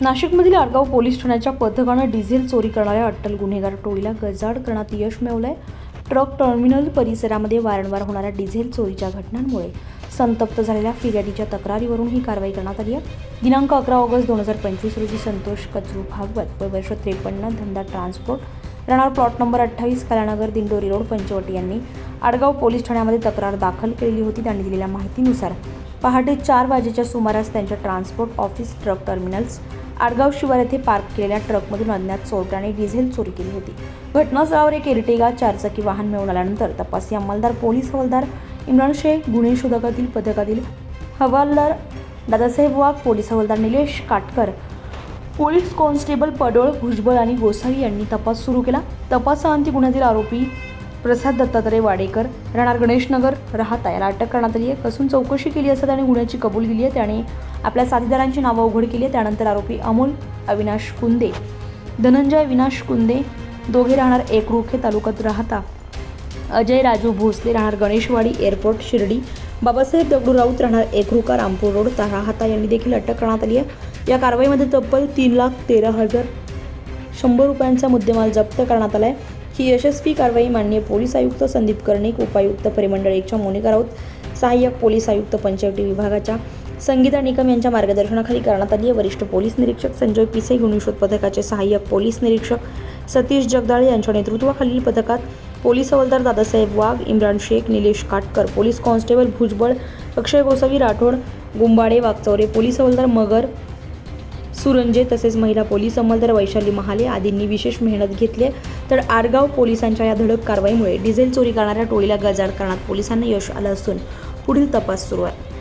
नाशिकमधील आडगाव पोलीस ठाण्याच्या पथकानं डिझेल चोरी करणाऱ्या अट्टल गुन्हेगार टोळीला गजाड करण्यात यश मिळवलंय. ट्रक टर्मिनल परिसरामध्ये वारंवार होणाऱ्या डिझेल चोरीच्या घटनांमुळे संतप्त झालेल्या फिर्यादीच्या तक्रारीवरून ही कारवाई करण्यात आली आहे. दिनांक अकरा ऑगस्ट दोन हजार पंचवीस रोजी संतोष कचरू भागवत व वर्ष त्रेपन्न धंदा ट्रान्सपोर्ट राहणार प्लॉट नंबर अठ्ठावीस कलानगर दिंडोरी रोड पंचवटी यांनी आडगाव पोलीस ठाण्यामध्ये तक्रार दाखल केलेली होती. त्यांनी दिलेल्या माहितीनुसार पहाटे चार वाजेच्या सुमारास त्यांच्या transport office truck terminals Adgaon शिवार येथे पार्क केलेल्या ट्रकमधून अज्ञात चोरट्याने डिझेल चोरी केली होती. घटनास्थळावर एक एर्टिगा चारचाकी वाहन मिळून आल्यानंतर तपासी अंमलदार पोलीस हवालदार इम्रान शेख गुन्हे शोधकातील पथकातील हवालदार दादासाहेब वाघ पोलीस हवालदार निलेश काटकर पोलीस कॉन्स्टेबल पडोळ भुजबळ आणि गोसावी यांनी तपास सुरू केला. तपासाअंती गुन्ह्यातील आरोपी प्रसाद दत्तात्रय वाडेकर राहणार गणेशनगर राहता याला अटक करण्यात आली आहे. कसून चौकशी केली असता त्याने गुन्ह्याची कबूल दिली आहे. त्याने आपल्या साथीदारांची नावं उघड केली आहे. त्यानंतर आरोपी अमोल अविनाश कुंदे धनंजय विनाश कुंदे दोघे राहणार एकरुखे तालुक्यात राहता. अजय राजू भोसले राहणार गणेशवाडी एअरपोर्ट शिर्डी. बाबासाहेब दगडू राऊत राहणार एकरुका रामपूर रोड ता- राहता. यांनी देखील अटक करण्यात आली आहे. या कारवाईमध्ये तब्बल तीन लाख तेरा हजार शंभर रुपयांचा मुद्देमाल जप्त करण्यात आला आहे ही यशस्वी कारवाई माननीय पोलीस आयुक्त संदीप कर्णिक उपायुक्त परिमंडळ एकच्या मोनिका राऊत सहाय्यक पोलीस आयुक्त पंचवटी विभागाच्या संगीता निकम यांच्या मार्गदर्शनाखाली करण्यात आली आहे. वरिष्ठ पोलीस निरीक्षक संजय पिसे गुन्हे शोध पथकाचे सहाय्यक पोलीस निरीक्षक सतीश जगदाळे यांच्या नेतृत्वाखालील पथकात पोलीस हवालदार Dadasaheb Wagh Imran Shaikh Nilesh Katkar police constable Bhujbal Akshay Gosavi Rathod Gumbade Waghchaure police हवालदार मगर सुरंजे तसेच महिला पोलीस अंमलदार वैशाली महाले आदींनी विशेष मेहनत घेतली आहे. तर आरगाव पोलिसांच्या या धडक कारवाईमुळे डिझेल चोरी करणाऱ्या टोळीला गजाड करण्यात पोलिसांना यश आलं असून पुढील तपास सुरू आहे